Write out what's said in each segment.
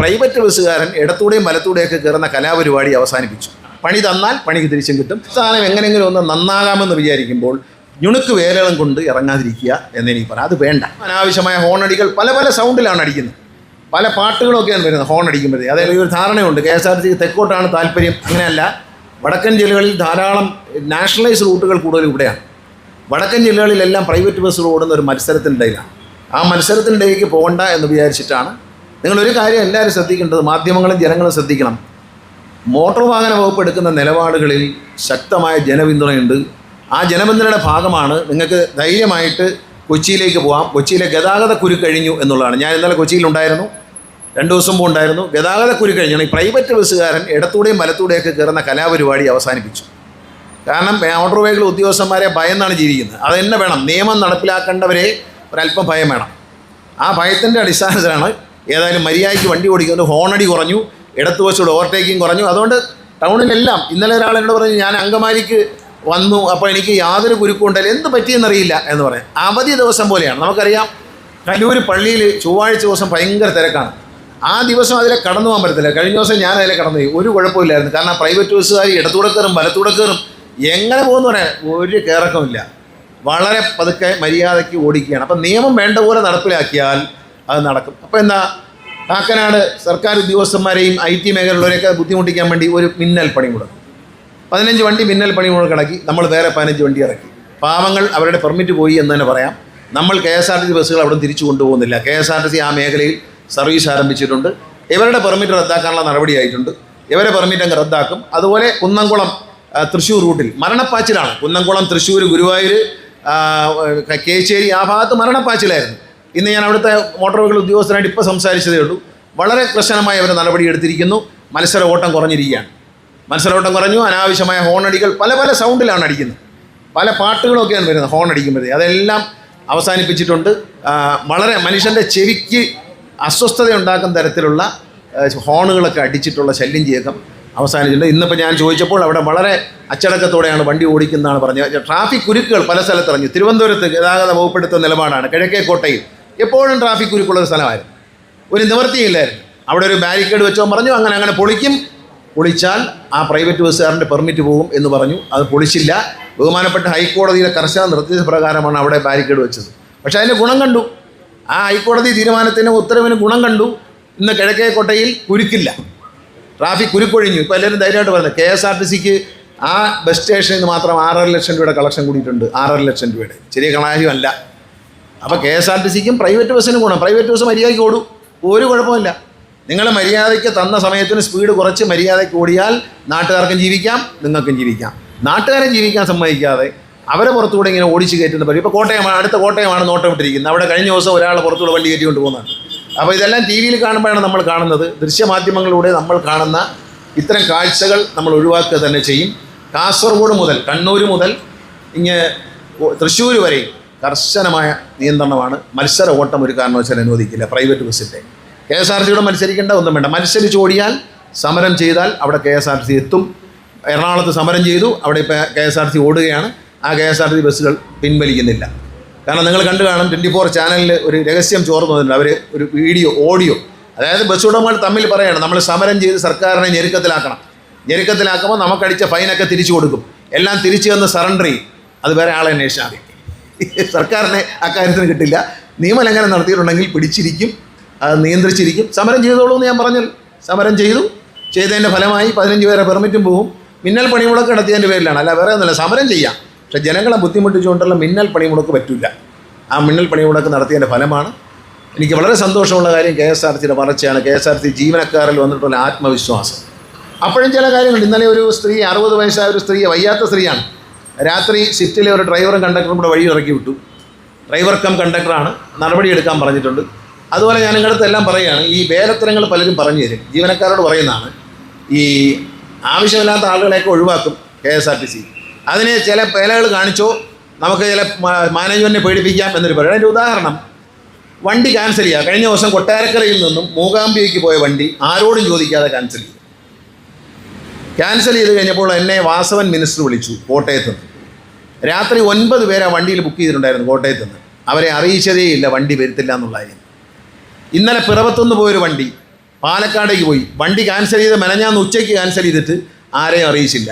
Private ബസ്സുകാരൻ ഇടത്തൂടെയും വലത്തൂടെയൊക്കെ കയറുന്ന കലാപരിപാടി അവസാനിപ്പിച്ചു. പണി തന്നാൽ പണിക്ക് തിരിച്ചും കിട്ടും. സ്ഥാനം എങ്ങനെയെങ്കിലും ഒന്ന് നന്നാകാമെന്ന് വിചാരിക്കുമ്പോൾ ഞുണുക്ക് വേലളം കൊണ്ട് ഇറങ്ങാതിരിക്കുക എന്നെനിക്ക് പറയാം. അത് വേണ്ട. അനാവശ്യമായ ഹോണടികൾ പല പല സൗണ്ടിലാണ് അടിക്കുന്നത്. പല പാട്ടുകളൊക്കെയാണ് വരുന്നത് ഹോൺ അടിക്കുമ്പോഴേ അതായത് ഒരു ധാരണയുണ്ട്. കെ എസ് ആർ ടി തെക്കോട്ടാണ് താല്പര്യം. അങ്ങനെയല്ല. വടക്കൻ ജില്ലകളിൽ ധാരാളം നാഷണലൈസ് റൂട്ടുകൾ കൂടുതൽ ഇവിടെയാണ്. വടക്കൻ ജില്ലകളിലെല്ലാം പ്രൈവറ്റ് ബസ്സുകൾ ഓടുന്ന ഒരു മത്സരത്തിനിടയിലാണ്. ആ മത്സരത്തിനിടയിലേക്ക് പോകണ്ട എന്ന് വിചാരിച്ചിട്ടാണ് നിങ്ങളൊരു കാര്യം എല്ലാവരും ശ്രദ്ധിക്കേണ്ടത് മാധ്യമങ്ങളും ജനങ്ങളും ശ്രദ്ധിക്കണം. മോട്ടോർ വാഹന വകുപ്പ് എടുക്കുന്ന നിലപാടുകളിൽ ശക്തമായ ജനപിന്തുണയുണ്ട്. ആ ജനപിന്തുണയുടെ ഭാഗമാണ് നിങ്ങൾക്ക് ധൈര്യമായിട്ട് കൊച്ചിയിലേക്ക് പോകാം കൊച്ചിയിലെ ഗതാഗത കുരു കഴിഞ്ഞു എന്നുള്ളതാണ്. ഞാൻ ഇന്നലെ കൊച്ചിയിലുണ്ടായിരുന്നു. രണ്ട് ദിവസം മുമ്പ് ഉണ്ടായിരുന്നു. ഗതാഗത കുരു കഴിഞ്ഞാണ് ഈ പ്രൈവറ്റ് ബസ്സുകാരൻ ഇടത്തൂടെയും വലത്തൂടെയൊക്കെ കയറുന്ന കലാപരിപാടി അവസാനിപ്പിച്ചു. കാരണം മോട്ടോർ വെഹിക്കിൾ ഉദ്യോഗസ്ഥന്മാരെ ഭയന്നാണ് ജീവിക്കുന്നത്. അത് തന്നെ വേണം. നിയമം നടപ്പിലാക്കേണ്ടവരെ ഒരല്പം ഭയം വേണം. ആ ഭയത്തിന്റെ അടിസ്ഥാനത്തിലാണ് ഏതായാലും മര്യാദയ്ക്ക് വണ്ടി ഓടിക്കുന്നത് ഹോണടി കുറഞ്ഞു. ഇടത്ത് വശത്തോട് ഓവർടേക്കിംഗ് കുറഞ്ഞു. അതുകൊണ്ട് ടൗണിലെല്ലാം ഇന്നലെ ഒരാൾ എന്നോട് പറഞ്ഞു ഞാൻ അങ്കമാലിക്ക് വന്നു. അപ്പോൾ എനിക്ക് യാതൊരു കുരുക്കും ഉണ്ടായാലും എന്ത് പറ്റിയെന്നറിയില്ല എന്ന് പറയാം അവധി ദിവസം പോലെയാണ്. നമുക്കറിയാം കല്ലൂർ പള്ളിയിൽ ചൊവ്വാഴ്ച ദിവസം ഭയങ്കര തിരക്കാണ്. ആ ദിവസം അതിലെ കടന്നു പോകാൻ പറ്റത്തില്ല. കഴിഞ്ഞ ദിവസം ഞാൻ അതിലെ കടന്നു പോയി. ഒരു കുഴപ്പമില്ലായിരുന്നു. കാരണം പ്രൈവറ്റ് ബസ്സുകാർ ഇടത്തൂടെ കയറും വലത്തൂടെ കയറും. എങ്ങനെ പോകുന്നു പറയാൻ ഒരു കയറക്കമില്ല വളരെ പതുക്കെ മര്യാദയ്ക്ക് ഓടിക്കുകയാണ്. അപ്പം നിയമം വേണ്ട പോലെ നടപ്പിലാക്കിയാൽ അത് നടക്കും. അപ്പോൾ എന്താ കാക്കനാട് സർക്കാർ ഉദ്യോഗസ്ഥന്മാരെയും ഐ ടി മേഖലയുള്ളവരെയൊക്കെ ബുദ്ധിമുട്ടിക്കാൻ വേണ്ടി ഒരു മിന്നൽ പണി മുടക്കും. പതിനഞ്ച് വണ്ടി മിന്നൽ പണി മുടക്കിടക്കി നമ്മൾ വേറെ പതിനഞ്ച് വണ്ടി ഇറക്കി പാവങ്ങൾ അവരുടെ പെർമിറ്റ് പോയി എന്ന് തന്നെ പറയാം. നമ്മൾ K S R T C ബസ്സുകൾ അവിടെ തിരിച്ചു കൊണ്ടുപോകുന്നില്ല. K S R T C ആ മേഖലയിൽ സർവീസ് ആരംഭിച്ചിട്ടുണ്ട്. ഇവരുടെ പെർമിറ്റ് റദ്ദാക്കാനുള്ള നടപടിയായിട്ടുണ്ട് ഇവരെ പെർമിറ്റ് അങ്ങ് റദ്ദാക്കും. അതുപോലെ കുന്നംകുളം തൃശ്ശൂർ റൂട്ടിൽ മരണപ്പാച്ചിലാണ്. കുന്നംകുളം തൃശ്ശൂർ ഗുരുവായൂർ കേച്ചേരി ആ ഭാഗത്ത് മരണപ്പാച്ചിലായിരുന്നു. ഇന്ന് ഞാൻ അവിടുത്തെ മോട്ടോർ വെഹിക്കിൾ ഉദ്യോഗസ്ഥനായിട്ട് ഇപ്പോൾ സംസാരിച്ചതേ ഉള്ളൂ. വളരെ കർശനമായ അവർ നടപടി എടുത്തിരിക്കുന്നു. മത്സര ഓട്ടം കുറഞ്ഞിരിക്കുകയാണ്. മത്സര ഓട്ടം കുറഞ്ഞു. അനാവശ്യമായ ഹോണടികൾ പല പല സൗണ്ടിലാണ് അടിക്കുന്നത്. പല പാട്ടുകളൊക്കെയാണ് വരുന്നത് ഹോൺ അടിക്കുമ്പോഴേ അതെല്ലാം അവസാനിപ്പിച്ചിട്ടുണ്ട്. വളരെ മനുഷ്യന്റെ ചെവിക്ക് അസ്വസ്ഥത ഉണ്ടാക്കുന്ന തരത്തിലുള്ള ഹോണുകളൊക്കെ അടിച്ചിട്ടുള്ള ശല്യം ചെയ്യക്കം അവസാനിച്ചിട്ടുണ്ട്. ഇന്നിപ്പോൾ ഞാൻ ചോദിച്ചപ്പോൾ അവിടെ വളരെ അച്ചടക്കത്തോടെയാണ് വണ്ടി ഓടിക്കുന്നതാണ് പറഞ്ഞത്. ട്രാഫിക് കുരുക്കുകൾ പല സ്ഥലത്ത് ഇറങ്ങി തിരുവനന്തപുരത്ത് ഗതാഗത വകുപ്പെടുത്ത നിലപാടാണ്. കിഴക്കേക്കോട്ടയിൽ എപ്പോഴും ട്രാഫിക് കുരുക്കുള്ള ഒരു സ്ഥലമായിരുന്നു. ഒരു നിവൃത്തിയില്ലായിരുന്നു അവിടെ ഒരു ബാരിക്കേഡ് വെച്ചോ പറഞ്ഞു അങ്ങനെ അങ്ങനെ പൊളിക്കും. പൊളിച്ചാൽ ആ പ്രൈവറ്റ് ബസ്സുകാരന്റെ പെർമിറ്റ് പോകും എന്ന് പറഞ്ഞു. അത് പൊളിച്ചില്ല. ബഹുമാനപ്പെട്ട ഹൈക്കോടതിയിലെ കർശന നിർദ്ദേശപ്രകാരമാണ് അവിടെ ബാരിക്കേഡ് വെച്ചത്. പക്ഷേ അതിന് ഗുണം കണ്ടു. ആ ഹൈക്കോടതി തീരുമാനത്തിന് ഉത്തരവിന് ഗുണം കണ്ടു. ഇന്ന് കിഴക്കേക്കോട്ടയിൽ കുരുക്കില്ല. ട്രാഫിക് കുരുക്കൊഴിഞ്ഞു ഇപ്പോൾ എല്ലാവരും ധൈര്യമായിട്ട് പറഞ്ഞു കെ എസ് ആർ ടി സിക്ക് ആ ബസ് സ്റ്റേഷനിൽ നിന്ന് മാത്രം ആറര ലക്ഷം രൂപയുടെ കളക്ഷൻ കൂടിയിട്ടുണ്ട്. ആറര ലക്ഷം രൂപയുടെ. ചെറിയ കാര്യമല്ല അപ്പോൾ കെ എസ് ആർ ടി സിക്കും പ്രൈവറ്റ് ബസ്സിനും ഗുണം പ്രൈവറ്റ് ബസ് മര്യാദയ്ക്ക് ഓടും. ഒരു കുഴപ്പമില്ല. നിങ്ങൾ മര്യാദയ്ക്ക് തന്ന സമയത്തിന് സ്പീഡ് കുറച്ച് മര്യാദയ്ക്ക് ഓടിയാൽ നാട്ടുകാർക്കും ജീവിക്കാം നിങ്ങൾക്കും ജീവിക്കാം. നാട്ടുകാരെ ജീവിക്കാൻ സമ്മതിക്കാതെ അവരെ പുറത്തുകൂടെ ഇങ്ങനെ ഓടിച്ച് കയറ്റുന്ന പരി ഇപ്പോൾ കോട്ടയമാണ് അടുത്ത കോട്ടയമാണ് നോട്ടമിട്ടിരിക്കുന്നത്. അവിടെ കഴിഞ്ഞ ദിവസം ഒരാൾ പുറത്തുകൂടെ വണ്ടി കയറ്റിക്കൊണ്ട് പോകുന്നതാണ്. അപ്പോൾ ഇതെല്ലാം ടി വിയിൽ കാണുമ്പോഴാണ് നമ്മൾ കാണുന്നത്. ദൃശ്യമാധ്യമങ്ങളിലൂടെ നമ്മൾ കാണുന്ന ഇത്തരം കാഴ്ചകൾ നമ്മൾ ഒഴിവാക്കുക തന്നെ ചെയ്യും. കാസർഗോഡ് മുതൽ കണ്ണൂർ മുതൽ ഇങ്ങ് തൃശ്ശൂർ വരെ കർശനമായ നിയന്ത്രണമാണ്. മത്സര ഓട്ടം ഒരു കാരണവശാലും അനുവദിക്കില്ല. പ്രൈവറ്റ് ബസ്സിന്റെ കെ എസ് ആർ സിയുടെ മത്സരിക്കേണ്ട ഒന്നും വേണ്ട. മത്സരിച്ച് ഓടിയാൽ സമരം ചെയ്താൽ അവിടെ കെ എസ് ആർ സി എത്തും. എറണാകുളത്ത് സമരം ചെയ്തു. അവിടെ ഇപ്പോൾ കെ എസ് ആർ സി ഓടുകയാണ്. ആ കെ എസ് ആർ സി ബസ്സുകൾ പിൻവലിക്കുന്നില്ല. കാരണം നിങ്ങൾ കണ്ടു കാണും ട്വന്റി ഫോർ ചാനലിൽ ഒരു രഹസ്യം ചോർന്നുണ്ട് അവർ ഒരു വീഡിയോ ഓഡിയോ. അതായത് ബസ് ഉടമകൾ തമ്മിൽ പറയണം. നമ്മൾ സമരം ചെയ്ത് സർക്കാരിനെ ഞെരുക്കത്തിലാക്കണം. ഞെരുക്കത്തിലാക്കുമ്പോൾ നമുക്കടിച്ച ഫൈനൊക്കെ തിരിച്ചു കൊടുക്കും. എല്ലാം തിരിച്ചു വന്ന് സറണ്ടർ ചെയ്യും. അത് വേറെ ആളെ അന്വേഷിച്ചാൽ മതി. സർക്കാരിനെ അക്കാര്യത്തിന് കിട്ടില്ല. നിയമലംഘനം നടത്തിയിട്ടുണ്ടെങ്കിൽ പിടിച്ചിരിക്കും അത് നിയന്ത്രിച്ചിരിക്കും. സമരം ചെയ്തോളൂ എന്ന് ഞാൻ പറഞ്ഞു സമരം ചെയ്തു. ചെയ്തതിന്റെ ഫലമായി പതിനഞ്ച് പേരെ പെർമിറ്റും പോകും. മിന്നൽ പണിമുടക്ക് നടത്തിയതിന്റെ പേരിലാണ്. അല്ല വേറെ ഒന്നുമില്ല. സമരം ചെയ്യാം. പക്ഷേ ജനങ്ങളെ ബുദ്ധിമുട്ടിച്ചുകൊണ്ടുള്ള മിന്നൽ പണിമുടക്ക് പറ്റില്ല ആ മിന്നൽ പണിമുടക്ക് നടത്തിയതിന്റെ ഫലമാണ്. എനിക്ക് വളരെ സന്തോഷമുള്ള കാര്യം കെ എസ് ആർ സിയുടെ വളർച്ചയാണ്. കെ എസ് ആർ സി ജീവനക്കാരിൽ വന്നിട്ടുള്ള ആത്മവിശ്വാസം. അപ്പോഴും ചില കാര്യങ്ങൾ ഇന്നലെ ഒരു സ്ത്രീ അറുപത് വയസ്സായ ഒരു സ്ത്രീ വയ്യാത്ത സ്ത്രീയാണ്. രാത്രി ഷിഫ്റ്റിലെ ഒരു ഡ്രൈവറും കണ്ടക്ടറും കൂടെ വഴി ഇറക്കി വിട്ടു. ഡ്രൈവർ കം കണ്ടക്ടറാണ്. നടപടിയെടുക്കാൻ പറഞ്ഞിട്ടുണ്ട്. അതുപോലെ ഞാൻ നിങ്ങളുടെ എല്ലാം പറയുകയാണ്. ഈ വേലത്തരങ്ങൾ പലരും പറഞ്ഞു തരും. ജീവനക്കാരോട് പറയുന്നതാണ്. ഈ ആവശ്യമില്ലാത്ത ആളുകളെയൊക്കെ ഒഴിവാക്കും K S R T C. അതിന് ചില വേലകൾ കാണിച്ചോ നമുക്ക് ചില മാനേജ്മെന്റിനെ പേടിപ്പിക്കാം എന്നൊരു പറയും അതിന്റെ ഉദാഹരണം വണ്ടി ക്യാൻസൽ ചെയ്യുക കഴിഞ്ഞ ദിവസം കൊട്ടാരക്കരയിൽ നിന്നും മൂകാംബിയയ്ക്ക് പോയ വണ്ടി ആരോടും ചോദിക്കാതെ ക്യാൻസൽ ചെയ്തു. ക്യാൻസൽ ചെയ്ത് കഴിഞ്ഞപ്പോൾ എന്നെ വാസവൻ മിനിസ്റ്റർ വിളിച്ചു കോട്ടയത്ത് നിന്ന്. രാത്രി ഒൻപത് പേരെ ആ വണ്ടിയിൽ ബുക്ക് ചെയ്തിട്ടുണ്ടായിരുന്നു കോട്ടയത്ത് നിന്ന്. അവരെ അറിയിച്ചതേ ഇല്ല വണ്ടി വരുത്തില്ല എന്നുള്ള കാര്യം. ഇന്നലെ പിറവത്തുനിന്ന് പോയൊരു വണ്ടി പാലക്കാടേക്ക് പോയി. വണ്ടി ക്യാൻസൽ ചെയ്ത് മെനഞ്ഞാന്ന് ഉച്ചയ്ക്ക് ക്യാൻസൽ ചെയ്തിട്ട് ആരെയും അറിയിച്ചില്ല.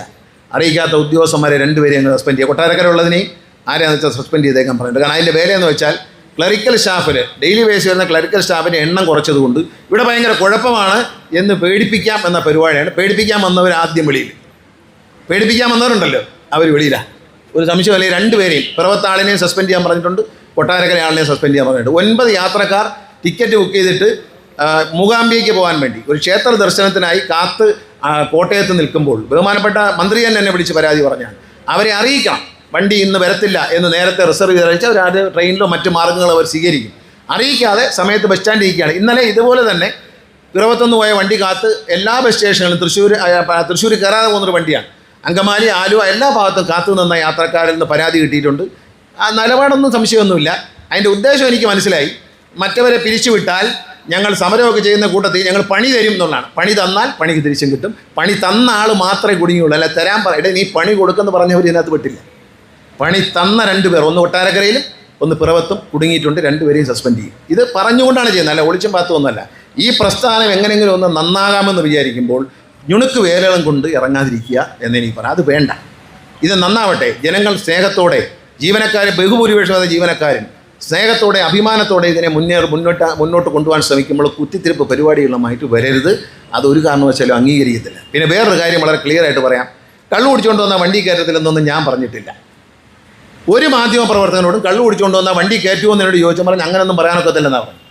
അറിയിക്കാത്ത ഉദ്യോഗസ്ഥന്മാരെ രണ്ടുപേരെയും സസ്പെൻഡ് ചെയ്യുക കൊട്ടാരക്കര ആരെയാണെന്ന് വെച്ചാൽ സസ്പെൻഡ് ചെയ്തേക്കാൻ പറഞ്ഞിട്ടുണ്ട്. കാരണം അതിന്റെ വേലയെന്ന് വെച്ചാൽ ക്ലറിക്കൽ സ്റ്റാഫിന് ഡെയിലി ബേസ് വരുന്ന ക്ലറിക്കൽ സ്റ്റാഫിന്റെ എണ്ണം കുറച്ചതുകൊണ്ട് ഇവിടെ ഭയങ്കര കുഴപ്പമാണ് എന്ന് പേടിപ്പിക്കാം എന്ന പരിപാടിയാണ്. പേടിപ്പിക്കാൻ വന്നവർ ആദ്യം വെളിയിൽ. പേടിപ്പിക്കാൻ വന്നവരുണ്ടല്ലോ അവർ വെളിയിലാണ് ഒരു സംശയം അല്ലെങ്കിൽ രണ്ടുപേരെയും പിറവത്താളിനെയും സസ്പെൻഡ് ചെയ്യാൻ പറഞ്ഞിട്ടുണ്ട് കൊട്ടാരക്കര സസ്പെൻഡ് ചെയ്യാൻ പറഞ്ഞിട്ടുണ്ട്. ഒൻപത് യാത്രക്കാർ ടിക്കറ്റ് ബുക്ക് ചെയ്തിട്ട് മൂകാംബിയയ്ക്ക് പോകാൻ വേണ്ടി ഒരു ക്ഷേത്ര ദർശനത്തിനായി കാത്ത് കോട്ടയത്ത് നിൽക്കുമ്പോൾ ബഹുമാനപ്പെട്ട മന്ത്രി തന്നെ എന്നെ വിളിച്ച് പരാതി പറഞ്ഞാണ്. അവരെ അറിയിക്കണം. വണ്ടി ഇന്ന് വരത്തില്ല എന്ന് നേരത്തെ റിസർവ് ചെയ്ത് അറിയിച്ചാൽ അവർ ആദ്യം ട്രെയിനിലോ മറ്റു മാർഗങ്ങളോ അവർ സ്വീകരിക്കും. അറിയിക്കാതെ സമയത്ത് ബസ് സ്റ്റാൻഡിൽ ഇരിക്കുകയാണ്. ഇന്നലെ ഇതുപോലെ തന്നെ പിറവത്തുനിന്ന് പോയ വണ്ടി കാത്ത് എല്ലാ ബസ് സ്റ്റേഷനുകളിലും തൃശ്ശൂർ തൃശ്ശൂർ കയറാതെ പോകുന്നൊരു വണ്ടിയാണ്. അങ്കമാലി ആലുവ എല്ലാ ഭാഗത്തും കാത്തു നിന്ന യാത്രക്കാരിൽ നിന്ന് പരാതി കിട്ടിയിട്ടുണ്ട്. ആ നിലപാടൊന്നും സംശയമൊന്നുമില്ല. അതിന്റെ ഉദ്ദേശം എനിക്ക് മനസ്സിലായി. മറ്റവരെ പിരിച്ചുവിട്ടാൽ ഞങ്ങൾ സമരമൊക്കെ ചെയ്യുന്ന കൂട്ടത്തിൽ ഞങ്ങൾ പണി തരും എന്നുള്ളതാണ്. പണി തന്നാൽ പണിക്ക് തിരിച്ചും കിട്ടും. പണി തന്ന ആൾ മാത്രമേ കുടുങ്ങിയുള്ളൂ. അല്ല തരാൻ പറയട്ടെ നീ പണി കൊടുക്കുമെന്ന് പറഞ്ഞവർ ഇതിനകത്ത് വിട്ടില്ല പണി തന്ന രണ്ട് പേർ. ഒന്ന് കൊട്ടാരക്കരയിലും ഒന്ന് പിറവത്തും കുടുങ്ങിയിട്ടുണ്ട് രണ്ടുപേരെയും സസ്പെൻഡ് ചെയ്യും. ഇത് പറഞ്ഞുകൊണ്ടാണ് ചെയ്യുന്നത്. അല്ല ഒളിച്ചും പാത്തും ഒന്നല്ല ഈ പ്രസ്ഥാനം എങ്ങനെയെങ്കിലും ഒന്ന് നന്നാകാമെന്ന് വിചാരിക്കുമ്പോൾ ഞുണുക്ക് വേലകളും കൊണ്ട് ഇറങ്ങാതിരിക്കുക എന്നെനിക്ക് പറയാം അത് വേണ്ട. ഇത് നന്നാവട്ടെ. ജനങ്ങൾ സ്നേഹത്തോടെ ജീവനക്കാർ ബഹുഭൂരിപക്ഷം ജീവനക്കാരും സ്നേഹത്തോടെ അഭിമാനത്തോടെ ഇതിനെ മുന്നേറി മുന്നോട്ട് മുന്നോട്ട് കൊണ്ടുപോകാൻ ശ്രമിക്കുമ്പോൾ കുത്തിത്തിരിപ്പ് പരിപാടികളുമായിട്ട് വരരുത്. അതൊരു കാരണവശാലും അംഗീകരിക്കത്തില്ല. പിന്നെ വേറൊരു കാര്യം വളരെ ക്ലിയർ ആയിട്ട് പറയാം. കള്ളു കുടിച്ചുകൊണ്ട് വന്ന വണ്ടി കയറ്റത്തിലെന്നൊന്നും ഞാൻ പറഞ്ഞിട്ടില്ല. ഒരു മാധ്യമ പ്രവർത്തകനോടും കള്ളു കുടിച്ചുകൊണ്ട് വന്നാൽ വണ്ടി കയറ്റുമോ എന്ന് എന്നോട് ചോദിച്ചാൽ പറഞ്ഞാൽ അങ്ങനെയൊന്നും പറയാനൊക്കത്തില്ലെന്നാണ് പറഞ്ഞു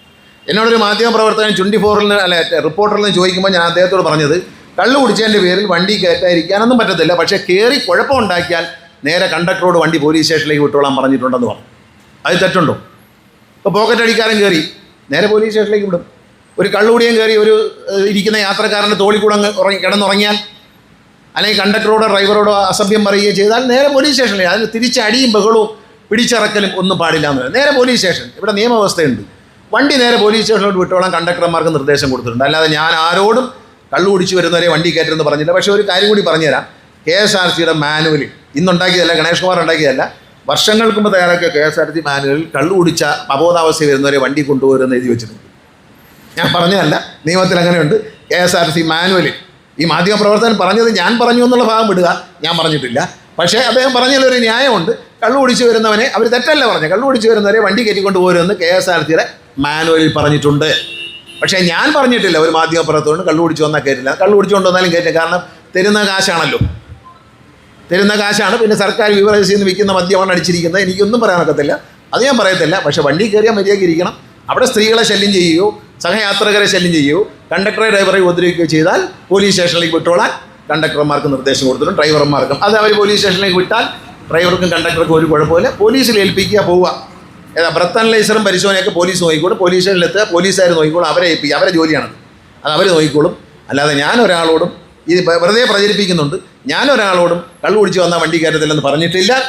എന്നോടൊരു മാധ്യമ പ്രവർത്തകൻ ട്വന്റി ഫോറിൽ അല്ല റിപ്പോർട്ടറിൽ നിന്ന് ചോദിക്കുമ്പോൾ ഞാൻ അദ്ദേഹത്തോട് പറഞ്ഞത് കള്ളു കുടിച്ചതിന്റെ പേരിൽ വണ്ടി കയറ്റാതിരിക്കാനൊന്നും പറ്റത്തില്ല. പക്ഷേ കയറി കുഴപ്പമുണ്ടാക്കിയാൽ നേരെ കണ്ടക്ടറോട് വണ്ടി പോലീസ് സ്റ്റേഷനിലേക്ക് വിട്ടോളാൻ പറഞ്ഞിട്ടുണ്ടെന്ന് പറഞ്ഞു. അത് തെറ്റുണ്ടോ? ഇപ്പോൾ പോക്കറ്റ് അടിക്കാരൻ കയറി നേരെ പോലീസ് സ്റ്റേഷനിലേക്ക് വിടും. ഒരു കള്ളുകൂടിയും കയറി ഒരു ഇരിക്കുന്ന യാത്രക്കാരന്റെ തോളിൽ കൂടെ അങ്ങ് ഉറങ്ങി കിടന്നുറങ്ങിയാൽ അല്ലെങ്കിൽ കണ്ടക്ടറോടോ ഡ്രൈവറോടോ അസഭ്യം പറയുകയോ ചെയ്താൽ നേരെ പോലീസ് സ്റ്റേഷനിൽ അതിന് തിരിച്ചടിയും ബഹളവും പിടിച്ചിറക്കലും ഒന്നും പാടില്ല എന്ന്. നേരെ പോലീസ് സ്റ്റേഷൻ. ഇവിടെ നിയമവ്യവസ്ഥയുണ്ട്. വണ്ടി നേരെ പോലീസ് സ്റ്റേഷനിലോട്ട് വിട്ടോളാം കണ്ടക്ടർമാർക്ക് നിർദ്ദേശം കൊടുത്തിട്ടുണ്ട്. അല്ലാതെ ഞാൻ ആരോടും കള്ളു കുടിച്ച് വരുന്നവരെ വണ്ടി കയറ്റുമെന്ന് പറഞ്ഞില്ല. പക്ഷേ ഒരു കാര്യം കൂടി പറഞ്ഞുതരാം. കെ എസ് ആർ സിയുടെ മാനുവലിൽ ഇന്നുണ്ടാക്കിയതല്ല ഗണേഷ് കുമാർ ഉണ്ടാക്കിയതല്ല. വർഷങ്ങൾക്ക് മുമ്പ് തയ്യാറാക്കിയ കെ എസ് ആർ സി മാനുവലിൽ കള്ളു കുടിച്ച അബോധാവസ്ഥ വരുന്നവരെ വണ്ടി കൊണ്ടുപോകുമെന്ന് എഴുതി വെച്ചിട്ടുണ്ട്. ഞാൻ പറഞ്ഞതല്ല നിയമത്തിൽ അങ്ങനെയുണ്ട്. കെ എസ് ആർ സി മാനുവലിൽ ഈ മാധ്യമപ്രവർത്തകൻ പറഞ്ഞത് ഞാൻ പറഞ്ഞു എന്നുള്ള ഭാഗം വിടുക ഞാൻ പറഞ്ഞിട്ടില്ല. പക്ഷേ അദ്ദേഹം പറഞ്ഞതിലൊരു ന്യായമുണ്ട്. കള്ളു കുടിച്ച് വരുന്നവനെ അവർ തെറ്റല്ല പറഞ്ഞു കള്ളു കുടിച്ച് വരുന്നവരെ വണ്ടി കയറ്റിക്കൊണ്ട് പോരുമെന്ന് കെ എസ് ആർ ടിയുടെ മാനുവലിൽ പറഞ്ഞിട്ടുണ്ട്. പക്ഷേ ഞാൻ പറഞ്ഞിട്ടില്ല. ഒരു മാധ്യമപ്രവർത്തകനോട് കള്ളു കുടിച്ച് വന്നാൽ കയറ്റില്ല കള്ളു കുടിച്ചുകൊണ്ട് വന്നാലും കയറ്റില്ല കാരണം തരുന്ന കാശാണല്ലോ. തരുന്ന കാശാണ്. പിന്നെ സർക്കാർ വിവരേജ് നിന്ന് വിൽക്കുന്ന മദ്യമാണ് അടിച്ചിരിക്കുന്നത്. എനിക്കൊന്നും പറയാനൊക്കത്തില്ല അത് ഞാൻ പറയത്തില്ല. പക്ഷേ വണ്ടി കയറിയാൽ മര്യാദയ്ക്ക് ഇരിക്കണം. അവിടെ സ്ത്രീകളെ ശല്യം ചെയ്യുകയോ സഹയാത്രികരെ ശല്യം ചെയ്യുകയോ കണ്ടക്ടറെ ഡ്രൈവറെ ഉപദ്രവിക്കുകയോ ചെയ്താൽ പോലീസ് സ്റ്റേഷനിലേക്ക് വിട്ടോളാൻ കണ്ടക്ടർമാർക്ക് നിർദ്ദേശം കൊടുത്തിട്ടുണ്ട് ഡ്രൈവർമാർക്കും. അത് അവർ പോലീസ് സ്റ്റേഷനിലേക്ക് വിട്ടാൽ ഡ്രൈവർക്കും കണ്ടക്ടർക്കും ഒരു കുഴപ്പമില്ല പോലീസിൽ ഏൽപ്പിക്കുക പോവുക. ഏതാ ബ്രത്ത് അനലൈസറും പരിശോധനയൊക്കെ പോലീസ് നോക്കിക്കോളും. പോലീസ് സ്റ്റേഷനിലെത്തുക പോലീസുകാർ നോക്കിക്കോളും. അവരെ ഏൽപ്പിക്കുക. അവരെ ജോലിയാണ് അത് അവർ നോക്കിക്കോളും. അല്ലാതെ ഞാൻ ഒരാളോടും ഇത് വെറുതെ പ്രചരിപ്പിക്കുന്നുണ്ട്. ഞാനൊരാളോടും കള്ളു കുടിച്ച് വന്നാൽ വണ്ടി കയറ്റത്തില്ലെന്ന് പറഞ്ഞിട്ടില്ല.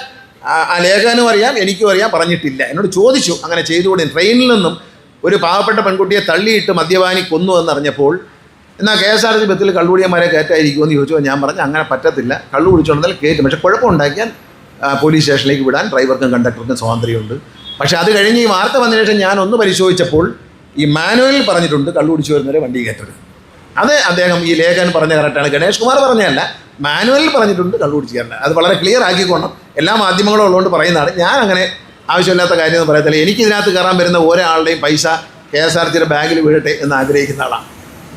ആ- ആ ലേഖനും അറിയാം എനിക്കും അറിയാം പറഞ്ഞിട്ടില്ല. എന്നോട് ചോദിച്ചു. അങ്ങനെ ചെയ്തുകൂടി ട്രെയിനിൽ നിന്നും ഒരു പാവപ്പെട്ട പെൺകുട്ടിയെ തള്ളിയിട്ട് മദ്യപാനി കൊന്നു എന്നറിഞ്ഞപ്പോൾ എന്നാൽ കെ എസ് ആർ ടി ബസ്സിൽ കള്ളുകുടിയന്മാരെ കയറ്റായിരിക്കുമെന്ന് ചോദിച്ചു ഞാൻ പറഞ്ഞു അങ്ങനെ പറ്റത്തില്ല. കള്ളു കുടിച്ചുകൊണ്ടാൽ കയറ്റും പക്ഷേ കുഴപ്പമുണ്ടാക്കിയാൽ പോലീസ് സ്റ്റേഷനിലേക്ക് വിടാൻ ഡ്രൈവർക്കും കണ്ടക്ടർക്കും സ്വാതന്ത്ര്യമുണ്ട്. പക്ഷേ അത് കഴിഞ്ഞ് ഈ വാർത്ത വന്നതിന് ശേഷം ഞാൻ ഒന്ന് പരിശോധിച്ചപ്പോൾ ഈ മാനുവലിൽ പറഞ്ഞിട്ടുണ്ട് കള്ളു കുടിച്ചു വരുന്നവരെ വണ്ടി കയറ്റരുത്. അത് അദ്ദേഹം ഈ ലേഖൻ പറഞ്ഞ കറക്റ്റാണ്. ഗണേഷ് കുമാർ പറഞ്ഞതല്ല മാനുവലിൽ പറഞ്ഞിട്ടുണ്ട് കള്ളു കുടിച്ചു കയറേണ്ട അത് വളരെ ക്ലിയർ ആക്കിക്കോണം എല്ലാ മാധ്യമങ്ങളും ഉള്ളതുകൊണ്ട് പറയുന്നതാണ്. ഞാൻ അങ്ങനെ ആവശ്യമില്ലാത്ത കാര്യമൊന്നും പറയത്തില്ല. എനിക്ക് ഇതിനകത്ത് കയറാൻ വരുന്ന ഒരാളുടെയും പൈസ കെ എസ് ആർ ടിയുടെ ബാഗിൽ വീഴട്ടെ എന്ന് ആഗ്രഹിക്കുന്ന ആളാണ്.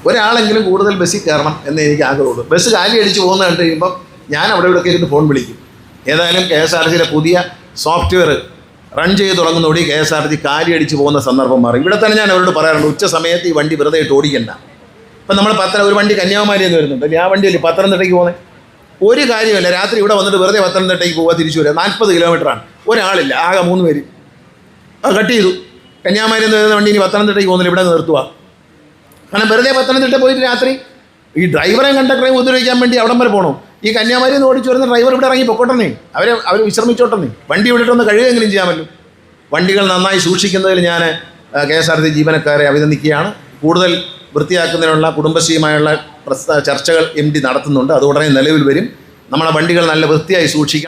ഒരാളെങ്കിലും കൂടുതൽ ബസ്സിൽ കയറണം എന്ന് എനിക്ക് ആഗ്രഹമുള്ളൂ. ബസ് കാലി അടിച്ച് പോകുന്ന കണ്ടു കഴിയുമ്പോൾ ഞാൻ അവിടെ ഇവിടെ ഇരുന്ന് ഫോൺ വിളിക്കും. ഏതായാലും കെ എസ് ആർ ടിയിലെ പുതിയ സോഫ്റ്റ്വെയർ റൺ ചെയ്ത് തുടങ്ങുന്നതോടെ കെ എസ് ആർ ടി കാലി അടിച്ച് പോകുന്ന സന്ദർഭം മാറി. ഇവിടെ തന്നെ ഞാൻ അവരോട് പറയാറുണ്ട് ഉച്ച സമയത്ത് ഈ വണ്ടി വെറുതെ ഇട്ട് ഓടിക്കണ്ട. ഇപ്പം നമ്മൾ പത്തനം ഒരു വണ്ടി കന്യാകുമാരി എന്ന് വരുന്നുണ്ട്. ഞാൻ വണ്ടിയല്ലേ പത്തനംതിട്ടയ്ക്ക് പോകുന്നത്? ഒരു കാര്യമല്ല രാത്രി ഇവിടെ വന്നിട്ട് വെറുതെ പത്തനംതിട്ടയ്ക്ക് പോവുക തിരിച്ചു വരിക. നാൽപ്പത് കിലോമീറ്ററാണ്. ഒരാളില്ല ആകെ മൂന്ന് പേര്. അത് കട്ട് ചെയ്തു. കന്യാകുമാരി എന്ന് വരുന്ന വണ്ടി ഇനി പത്തനംതിട്ടയ്ക്ക് പോകുന്നില്ല ഇവിടെ നിർത്തുക. കാരണം വെറുതെ പത്തനംതിട്ട പോയിട്ട് രാത്രി ഈ ഡ്രൈവറെയും കണ്ടക്ടറെയും ഉപദ്രവിക്കാൻ വേണ്ടി അവിടം വരെ പോകണം ഈ കന്യാകുമാരി നിന്ന് ഓടിച്ചു വരുന്ന ഡ്രൈവർ ഇവിടെ ഇറങ്ങി പൊക്കോട്ടെന്നേ. അവരെ അവർ വിശ്രമിച്ചോട്ടെന്നേ. വണ്ടി വിട്ടിട്ടൊന്ന് കഴിയുമെങ്കിലും ചെയ്യാമല്ലോ വണ്ടികൾ നന്നായി സൂക്ഷിക്കുന്നതിൽ ഞാൻ കെ എസ് ആർ ടി ജീവനക്കാരെ അഭിനന്ദിക്കുകയാണ്. കൂടുതൽ വൃത്തിയാക്കുന്നതിനുള്ള കുടുംബശ്രീയുമായുള്ള പ്രസ്ത ചർച്ചകൾ എം ഡി നടത്തുന്നുണ്ട്. അത് ഉടനെ നിലവിൽ വരും. നമ്മളെ വണ്ടികൾ നല്ല വൃത്തിയായി സൂക്ഷിക്കണം.